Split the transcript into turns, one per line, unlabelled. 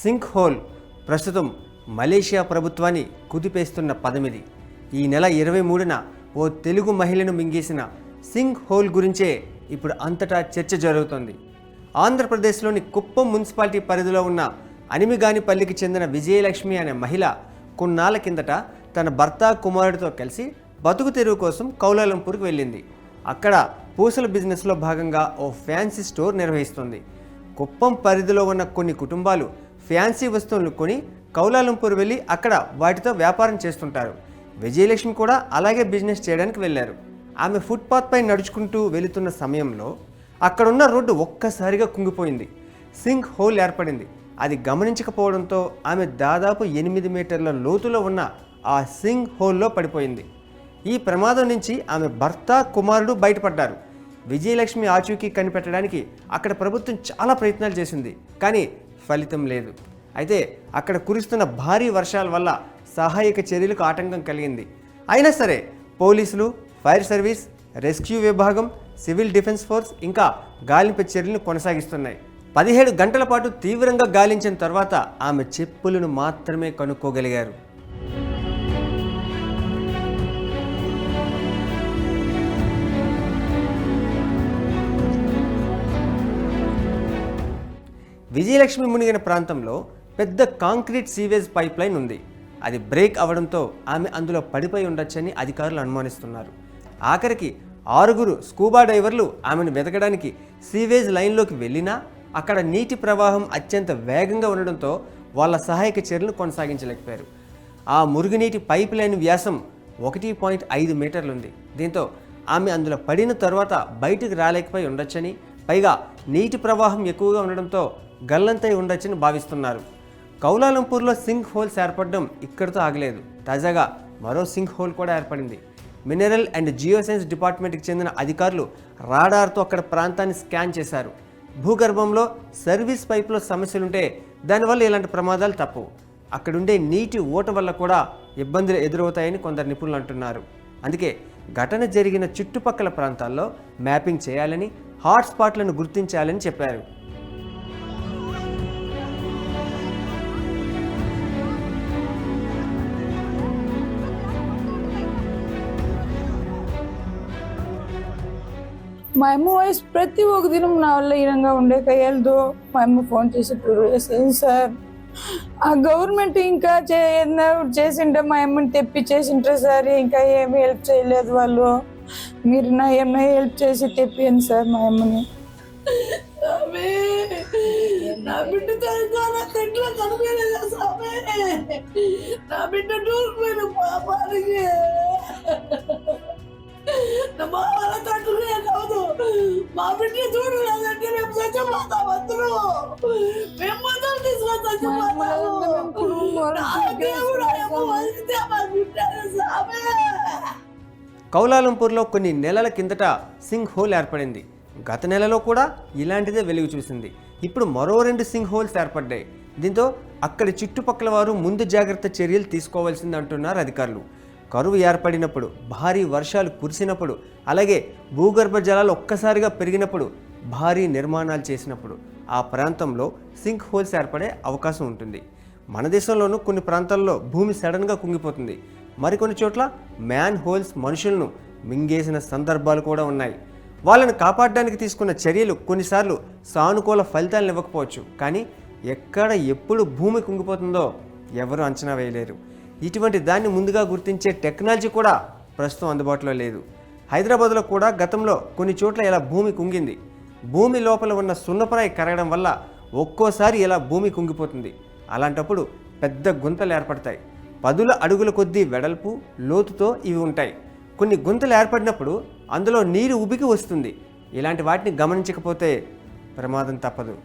Sync whole ప్రస్తుతం Malaysia ప్రభుత్వాన్ని కుదిపేస్తున్న పదమిది. ఈ నెల ఇరవై మూడున ఓ తెలుగు మహిళను మింగేసిన సింక్ హోల్ గురించే ఇప్పుడు అంతటా చర్చ జరుగుతోంది. ఆంధ్రప్రదేశ్లోని కుప్పం మున్సిపాలిటీ పరిధిలో ఉన్న అనిమిగానిపల్లికి చెందిన విజయలక్ష్మి అనే మహిళ కొన్నాళ్ళ కిందట తన భర్త కుమారుడితో కలిసి బతుకు తెరువు కోసం కౌలాలంపూర్కి వెళ్ళింది. అక్కడ పూసల బిజినెస్లో భాగంగా ఓ ఫ్యాన్సీ స్టోర్ నిర్వహిస్తుంది. కుప్పం పరిధిలో ఉన్న కొన్ని కుటుంబాలు ఫ్యాన్సీ వస్తువులు కొని కౌలాలంపూర్ వెళ్ళి అక్కడ వాటితో వ్యాపారం చేస్తుంటారు. విజయలక్ష్మి కూడా అలాగే బిజినెస్ చేయడానికి వెళ్ళారు. ఆమె ఫుట్పాత్ పై నడుచుకుంటూ వెళుతున్న సమయంలో అక్కడున్న రోడ్డు ఒక్కసారిగా కుంగిపోయింది. సింక్ హోల్ ఏర్పడింది. అది గమనించకపోవడంతో ఆమె దాదాపు ఎనిమిది మీటర్ల లోతులో ఉన్న ఆ సింగ్ హోల్లో పడిపోయింది. ఈ ప్రమాదం నుంచి ఆమె భర్త కుమారుడు బయటపడ్డారు. విజయలక్ష్మి ఆచూకీ కనిపెట్టడానికి అక్కడ ప్రభుత్వం చాలా ప్రయత్నాలు చేసింది. కానీ ఫలితం లేదు. అయితే అక్కడ కురుస్తున్న భారీ వర్షాల వల్ల సహాయక చర్యలకు ఆటంకం కలిగింది. అయినా సరే పోలీసులు ఫైర్ సర్వీస్ రెస్క్యూ విభాగం సివిల్ డిఫెన్స్ ఫోర్స్ ఇంకా గాలింపు చర్యలను కొనసాగిస్తున్నాయి. పదిహేడు గంటల పాటు తీవ్రంగా గాలించిన తర్వాత ఆమె చెప్పులను మాత్రమే కనుక్కోగలిగారు. విజయలక్ష్మి మునిగిన ప్రాంతంలో పెద్ద కాంక్రీట్ సీవేజ్ పైప్ లైన్ ఉంది. అది బ్రేక్ అవడంతో ఆమె అందులో పడిపోయి ఉండొచ్చని అధికారులు అనుమానిస్తున్నారు. ఆఖరికి ఆరుగురు స్కూబా డైవర్లు ఆమెను వెతకడానికి సీవేజ్ లైన్లోకి వెళ్ళినా అక్కడ నీటి ప్రవాహం అత్యంత వేగంగా ఉండడంతో వాళ్ళ సహాయక చర్యలు కొనసాగించలేకపోయారు. ఆ మురుగునీటి పైప్ లైన్ వ్యాసం ఒకటి పాయింట్ ఐదు మీటర్లు ఉంది దీంతో ఆమె అందులో పడిన తర్వాత బయటికి రాలేకపోయి ఉండొచ్చని పైగా నీటి ప్రవాహం ఎక్కువగా ఉండడంతో గల్లంతై ఉండొచ్చని భావిస్తున్నారు. కౌలాలంపూర్లో సింక్ హోల్స్ ఏర్పడడం ఇక్కడితో ఆగలేదు. తాజాగా మరో సింక్ హోల్ కూడా ఏర్పడింది. మినరల్ అండ్ జియోసైన్స్ డిపార్ట్మెంట్కి చెందిన అధికారులు రాడార్తో అక్కడ ప్రాంతాన్ని స్కాన్ చేశారు. భూగర్భంలో సర్వీస్ పైప్లో సమస్యలుంటే దానివల్ల ఇలాంటి ప్రమాదాలు తప్పవు. అక్కడుండే నీటి ఓట వల్ల కూడా ఇబ్బందులు ఎదురవుతాయని కొందరు నిపుణులు అంటున్నారు. అందుకే ఘటన జరిగిన చుట్టుపక్కల ప్రాంతాల్లో మ్యాపింగ్ చేయాలని హాట్స్పాట్లను గుర్తించాలని చెప్పారు.
మా అమ్మ వాయిస్ ప్రతి ఒక్క దినం నా వల్ల ఈనంగా ఉండే కయ్యలదు మా అమ్మ ఫోన్ చేసి ప్రూవ్ చేసేది సార్ ఆ గవర్నమెంట్ ఇంకా చే చేసింటే మా అమ్మని తెప్పి చేసింటారు సార్ ఇంకా ఏమి హెల్ప్ చేయలేదు వాళ్ళు. మీరు నా ఏమైనా హెల్ప్ చేసి తెప్పియండి సార్ మా అమ్మని.
నా బిడ్డ నా బిడ్డ మేము మొదలు తీసుకొని
కౌలాలంపూర్లో కొన్ని నెలల కిందట సింగ్ హోల్ ఏర్పడింది. గత నెలలో కూడా ఇలాంటిదే వెలుగు చూసింది. ఇప్పుడు మరో రెండు సింగ్ హోల్స్ ఏర్పడ్డాయి. దీంతో అక్కడి చుట్టుపక్కల వారు ముందు జాగ్రత్త చర్యలు తీసుకోవాల్సింది అంటున్నారు అధికారులు. కరువు ఏర్పడినప్పుడు భారీ వర్షాలు కురిసినప్పుడు అలాగే భూగర్భ జలాలు ఒక్కసారిగా పెరిగినప్పుడు భారీ నిర్మాణాలు చేసినప్పుడు ఆ ప్రాంతంలో సింక్ హోల్స్ ఏర్పడే అవకాశం ఉంటుంది. మన దేశంలోనూ కొన్ని ప్రాంతాల్లో భూమి సడన్గా కుంగిపోతుంది. మరికొన్ని చోట్ల మ్యాన్ హోల్స్ మనుషులను మింగేసిన సందర్భాలు కూడా ఉన్నాయి. వాళ్ళని కాపాడడానికి తీసుకున్న చర్యలు కొన్నిసార్లు సానుకూల ఫలితాలను ఇవ్వకపోవచ్చు. కానీ ఎక్కడ ఎప్పుడు భూమి కుంగిపోతుందో ఎవరు అంచనా వేయలేరు. ఇటువంటి దాన్ని ముందుగా గుర్తించే టెక్నాలజీ కూడా ప్రస్తుతం అందుబాటులో లేదు. హైదరాబాద్లో కూడా గతంలో కొన్ని చోట్ల ఇలా భూమి కుంగింది. భూమి లోపల ఉన్న సున్నపరాయి కరగడం వల్ల ఒక్కోసారి ఇలా భూమి కుంగిపోతుంది. అలాంటప్పుడు పెద్ద గుంతలు ఏర్పడతాయి. పదుల అడుగుల కొద్దీ వెడల్పు లోతుతో ఇవి ఉంటాయి. కొన్ని గుంతలు ఏర్పడినప్పుడు అందులో నీరు ఉబికి వస్తుంది. ఇలాంటి వాటిని గమనించకపోతే ప్రమాదం తప్పదు.